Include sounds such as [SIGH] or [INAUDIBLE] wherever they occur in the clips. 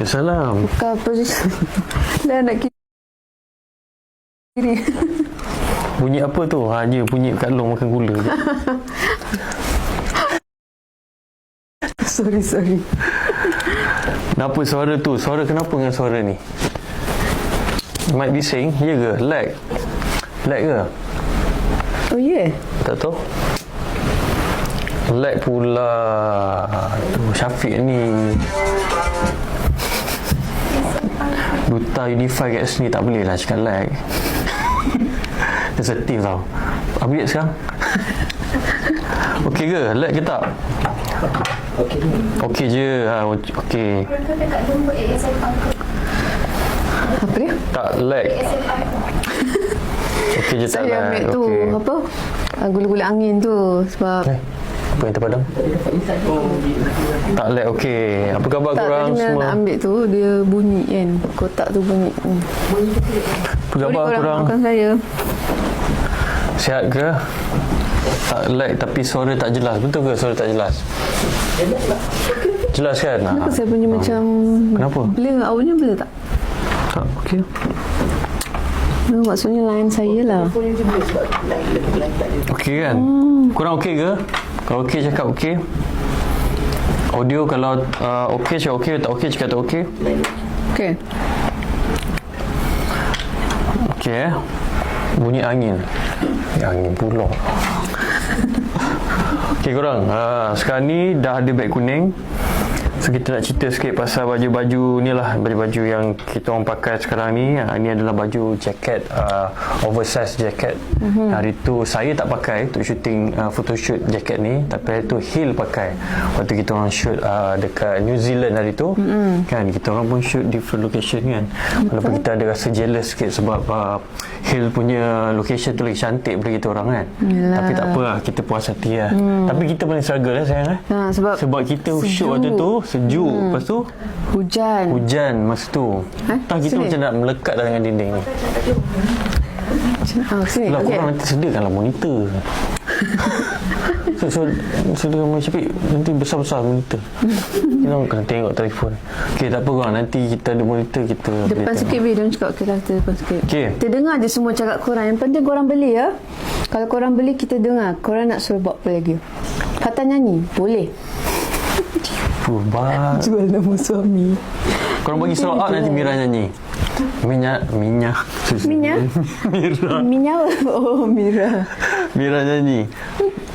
Salam. Kau posisi dah nak kiri. Bunyi apa tu? Ha, dia bunyi kat long makan gula je. [LAUGHS] sorry, sorry. Kenapa suara tu? Suara kenapa dengan suara ni? Might be saying, ya ke? Lag? Lag ke? Oh, ya? Yeah. Tak tahu. Lag pula. Tu, Syafiq ni. Duta Unify kat sini tak boleh lah cakap lag. [LAUGHS] Dia setif tau. Update sekarang. [LAUGHS] Okey ke? Lag ke tak? Okey je. Ha, okey. Apa dia? Tak lag. [LAUGHS] Okey je tak Saya lag. ambil tu, Okey. apa? Ah, Gula-gula angin tu sebab Eh, apa yang terpadam? Tak lag. Okey. Apa khabar tak korang semua? nak ambil tu dia bunyi kan. Kotak tu bunyi. Hmm. Apa khabar Sorry korang? saya. Sihat ke? Tak lag tapi suara tak jelas. Betul ke suara tak jelas? Jelas kan? Kenapa Ha. saya punya macam Kenapa? Blur awalnya blur tak? Tak, okey. No, maksudnya line saya lah. Okey kan? Korang okey ke? Kalau okey cakap okey. Audio kalau uh, okey cakap okey, tak okey cakap tak okey. Okay. Okey eh. Bunyi angin. Ya, angin pula. [LAUGHS] Okey korang, uh, sekarang ni dah ada beg kuning. So kita nak cerita sikit pasal baju-baju ni lah Baju-baju yang kita orang pakai sekarang ni uh, Ini adalah baju jaket uh, Oversize jaket mm-hmm. Hari tu saya tak pakai untuk shooting uh, Photoshoot jaket ni Tapi hari tu Hill pakai Waktu kita orang shoot uh, dekat New Zealand hari tu mm-hmm. Kan kita orang pun shoot different location kan Walaupun kita ada rasa jealous sikit sebab uh, Hill punya location tu lagi cantik daripada kita orang kan Yalah. Tapi tak apa lah kita puas hati lah mm. Tapi kita paling struggle lah sayang eh Ha, sebab sebab kita sejuk. shoot waktu tu sejuk hmm. lepas tu hujan. hujan masa tu Ha? tak kita Sini? macam nak melekat dalam dinding ni Ah, sini. lah Okey. korang nanti sediakanlah monitor [LAUGHS] so, so, sediakan macam Syafiq nanti besar-besar monitor kita orang kena tengok telefon ok tak apa korang nanti kita ada monitor kita Depan sikit Bi, dia cakap okey lah kita depan sikit. Okey. Kita dengar je semua cakap korang. Yang penting korang beli ya. Kalau korang beli kita dengar. Korang nak suruh buat apa lagi? Kata nyanyi? Boleh. Bang. Jual nama suami. korang bagi slow out nanti Mira nyanyi minyak minyak Minyak? [LAUGHS] Mira Minyak Oh Mira. Mira nyanyi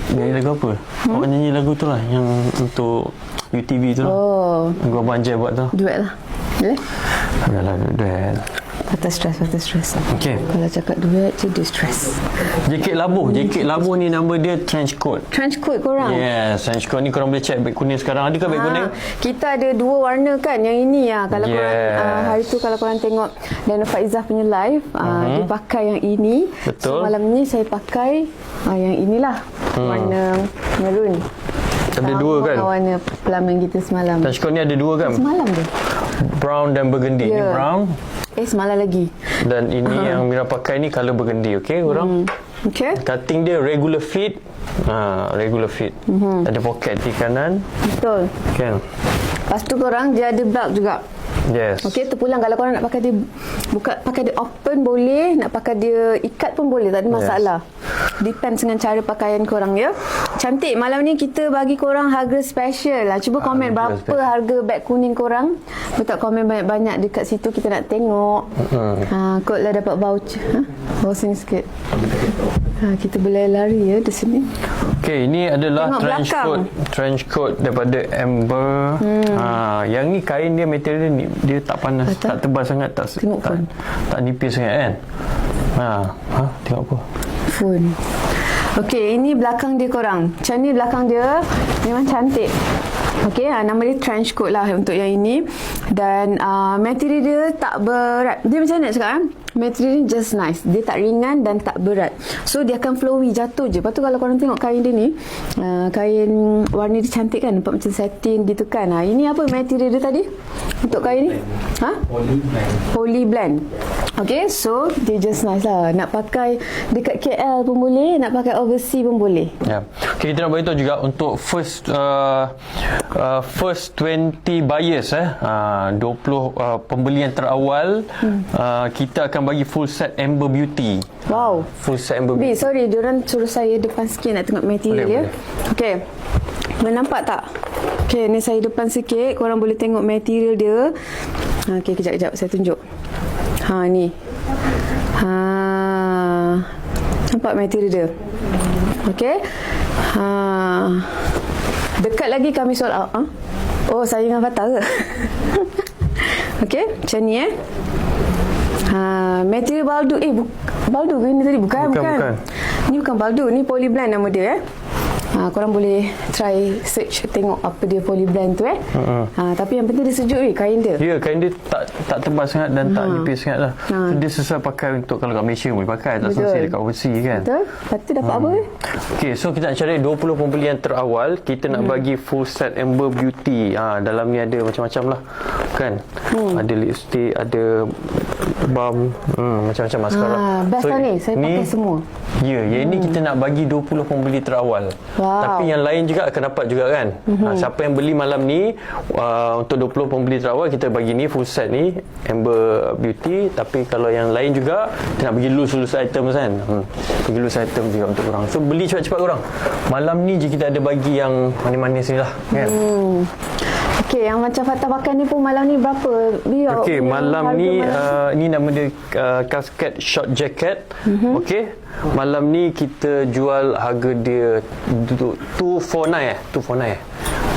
Nyanyi lagu apa? Hmm? Awak nyanyi lagu tu lah Yang untuk UTV tu lah Oh. Lagu Abang Jai buat tu Duet lah. Boleh? Adalah duet Patah stres, patah stres. Okay Kalau cakap duet je dia stres. Jaket labuh Jaket labuh ni nama dia trench coat Trench coat korang. Yes Trench coat ni korang boleh check beg kuning sekarang Ada ke beg kuning? Ha, kita ada dua warna kan yang ini ya kalau Yes. korang uh, hari tu kalau korang tengok dan Faizah punya live uh, Mhm. dia pakai yang ini Betul. so malam ni saya pakai uh, yang inilah Hmm. warna maroon Ada Sama dua kan? warna pelamin kita semalam Trench coat ni ada dua kan? semalam dia Brown dan burgundy Ni Ya. brown eh semalam lagi. Dan ini yang Mira pakai ni Colour burgundy Okay korang? okay Cutting dia regular fit. Ha, Regular fit. Mhm. Ada pocket di kanan. Betul. Kan? lepas tu korang dia ada belt juga. Yes. Okey, terpulang. Kalau korang nak pakai dia buka pakai dia open boleh, nak pakai dia ikat pun boleh, tak ada masalah. Depends dengan cara pakaian korang ya. Cantik. Malam ni kita bagi korang harga special lah. Cuba komen Harga berapa special. harga beg kuning korang. Letak komen banyak-banyak dekat situ kita nak tengok. Hmm. Ha, kot lah dapat voucher. Ha? Bawa sini sikit. Ha, kita boleh lari ya di sini. Okay, ini adalah Tengok trench belakang. coat, trench coat daripada Amber. Hmm. Ha, yang ni kain dia material dia, ni- dia tak panas, Betul. tak tebal sangat, tak Tengok tak, pun. tak nipis sangat kan. Ha, ha tengok apa? Phone. Okey, ini belakang dia korang. Macam ni belakang dia memang cantik. Okey, uh, nama dia trench coat lah untuk yang ini. Dan uh, material dia tak berat. Dia macam mana cakap kan? Material ni just nice. Dia tak ringan dan tak berat. So dia akan flowy jatuh je. Lepas tu kalau korang tengok kain dia ni, uh, kain warna dia cantik kan? Nampak macam satin gitu kan? Uh, ini apa material dia tadi? Untuk kain ni? Ha? Poly blend. Poly blend. Okay, so dia just nice lah. Nak pakai dekat KL pun boleh, nak pakai overseas pun boleh. Ya. Okay, kita nak beritahu juga untuk first uh, uh, first 20 buyers eh uh, 20 uh, pembelian terawal hmm. uh, kita akan bagi full set Amber Beauty. Wow. Full set Amber Beauty. sorry, diorang suruh saya depan sikit nak tengok material Boleh, dia. boleh. Okey. Boleh nampak tak? Okey, ni saya depan sikit. Korang boleh tengok material dia. Ha, Okey, kejap, kejap. Saya tunjuk. Ha, ni. Ha. Nampak material dia? Okey. Ha. Dekat lagi kami sold out. Ha? Oh, saya dengan Fatah ke? [LAUGHS] Okey, macam ni eh. Ha, material baldu. Eh, bu- baldu ke ini tadi? Bukan, Bukan, bukan. bukan. Ni bukan baldu, ni polyblend nama dia eh. Ha, korang boleh try search tengok apa dia polyblend tu eh. Uh-huh. Ha, tapi yang penting dia sejuk ni kain dia. Ya, kain dia tak tak tebal sangat dan tak nipis sangat lah. Ha. So, dia sesuai pakai untuk kalau kat Malaysia boleh pakai. Tak semestinya dekat overseas kan. Betul? Lepas tu dapat apa eh? Okey, so kita nak cari 20 pembelian terawal. Kita nak bagi full set Amber Beauty. Ha, dalam ni ada macam-macam lah. Kan? Hmm. Ada lipstick, ada balm, hmm, macam-macam mascara. Ah, best lah ni. Saya pakai semua. Ya, yang ini kita nak bagi 20 pembeli terawal. Wow. Mhm. Tapi yang lain juga akan dapat juga kan. Mm-hmm. Ha, siapa yang beli malam ni uh, untuk 20 pembeli terawal kita bagi ni full set ni Amber Beauty tapi kalau yang lain juga kita nak bagi loose-loose items kan. Hmm. Bagi loose item juga untuk orang. So beli cepat-cepat orang. Malam ni je kita ada bagi yang manis-manis ni lah kan. Hmm. Okey, yang macam Fatah pakai ni pun malam ni berapa? Biar Okey, yang malam ni malam uh, ni nama dia uh, casket short jacket. Mhm. Mm-hmm. Okey. Malam ni kita jual harga dia du- 249 eh, 249 eh.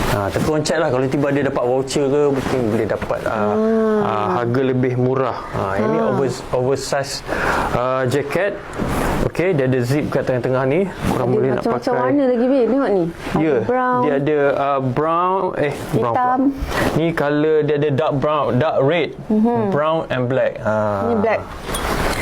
Ha, tapi orang check lah kalau tiba dia dapat voucher ke mungkin boleh dapat uh, Ah. uh, harga lebih murah. Ha, ini over, oversize uh, jacket. Okey, dia ada zip kat tengah-tengah ni. Korang Ada boleh nak pakai. warna lagi Bi. Tengok ni. Ya, brown. dia ada uh, brown eh brown Hitam. Ni color dia ada dark brown, dark red, mm-hmm. brown and black. Ha. Ni black.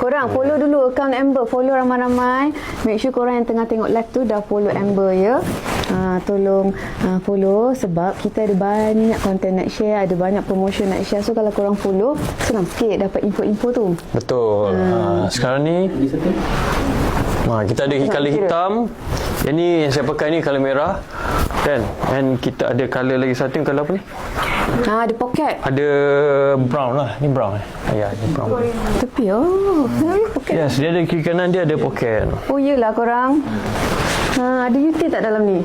Korang follow dulu account Amber. Follow ramai-ramai. Make sure korang yang tengah tengok live tu dah follow Amber ya. Ha, tolong ha, follow sebab kita ada banyak konten nak share, ada banyak promotion nak share. So kalau korang follow, senang sikit dapat info-info tu. Betul. Hmm. Ha, sekarang ni Ha, kita ada color hitam. Yang ni yang saya pakai ni color merah. Kan? And kita ada color lagi satu yang color apa ni? Ha, ada pocket. Ada brown lah. Ni brown eh. Ya, ni brown. Tepi oh. [LAUGHS] Ha, pocket. Yes, dia ada kiri kanan dia ada poket. Oh iyalah korang. Ha, ada UT tak dalam ni?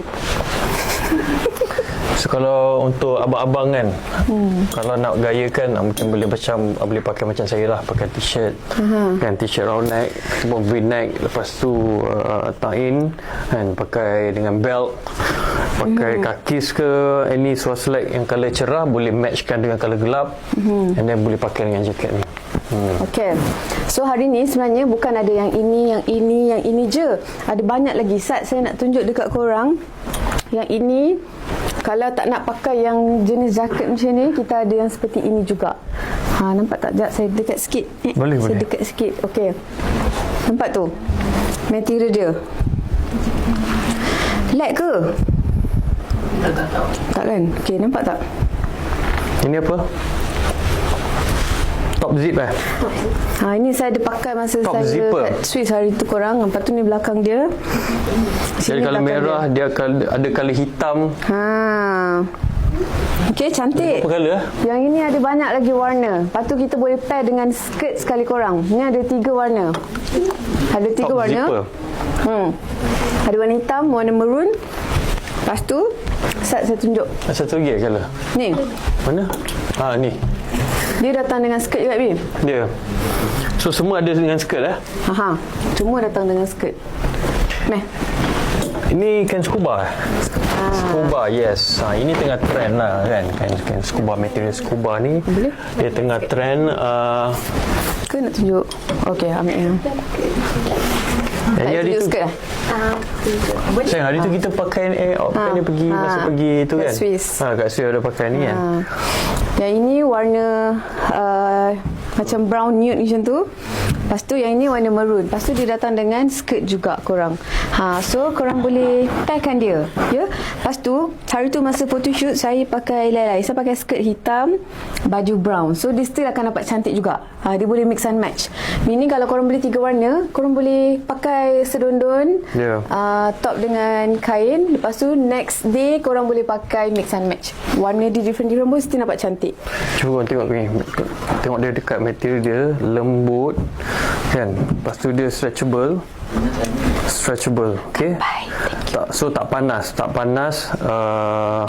So kalau untuk abang-abang kan hmm. Kalau nak gaya kan ah, Mungkin boleh macam ah, Boleh pakai macam saya lah Pakai t-shirt uh-huh. Kan t-shirt round neck Ataupun v-neck Lepas tu uh, Tain kan Pakai dengan belt Pakai uh-huh. kakis ke Any swaslik yang colour cerah Boleh matchkan dengan colour gelap uh-huh. And then boleh pakai dengan jaket ni hmm. Okey. So hari ni sebenarnya bukan ada yang ini, yang ini, yang ini je. Ada banyak lagi. Sat saya nak tunjuk dekat korang. Yang ini kalau tak nak pakai yang jenis jaket macam ni, kita ada yang seperti ini juga. Ha nampak tak? Jap saya dekat sikit. Eh, Boleh, saya boleh. dekat sikit. Okey. Nampak tu? Material dia. Lag ke? Tak kan? Okey, nampak tak? Ini apa? Top zip eh Ha ini saya ada pakai masa Top saya zipper. kat Swiss hari tu korang. Lepas tu ni belakang dia. Jadi Sini colour belakang merah Dia, akan ada colour hitam Ha. Okey, cantik. Apa colour eh? Yang ini ada banyak lagi warna. Lepas tu kita boleh pair dengan skirt sekali korang. Ni ada tiga warna. Ada tiga Top warna. zipper Hmm. Ada warna hitam, warna maroon. Lepas tu, Sat saya tunjuk. Satu lagi colour Ni. Mana? Ha ni Dia datang dengan skirt juga, Bim. Dia. So semua ada dengan skirt eh. Ha. Semua datang dengan skirt. Meh. Ini kain scuba eh. Scuba yes. Ha, ini tengah trend lah kan. Kain, kain scuba material scuba ni. Boleh? Dia tengah trend uh, Ke nak tunjuk? Okey, ambil yang. Yang ni Tak hari tu skirt lah. Sayang hari tu kita pakai eh outfit Ha, ni pergi ha, masa pergi tu kat kan. Swiss. Ha kat Swiss ada pakai ni kan. Ha. Yang ini warna uh, macam brown nude macam tu. Lepas tu yang ini warna maroon. Lepas tu dia datang dengan skirt juga korang. Ha, so korang boleh pairkan dia. Ya. Lepas tu hari tu masa photoshoot saya pakai lain-lain. Saya pakai skirt hitam, baju brown. So dia still akan dapat cantik juga. Ha, dia boleh mix and match. Ini kalau korang beli tiga warna, korang boleh pakai sedondon, Ya. uh, top dengan kain. Lepas tu next day korang boleh pakai mix and match. Warna dia different-different pun still nampak cantik. Cuba tengok ni. Tengok dia dekat material dia lembut kan. Lepas tu dia stretchable. Stretchable. Thank Tak, so tak panas, tak panas. Uh,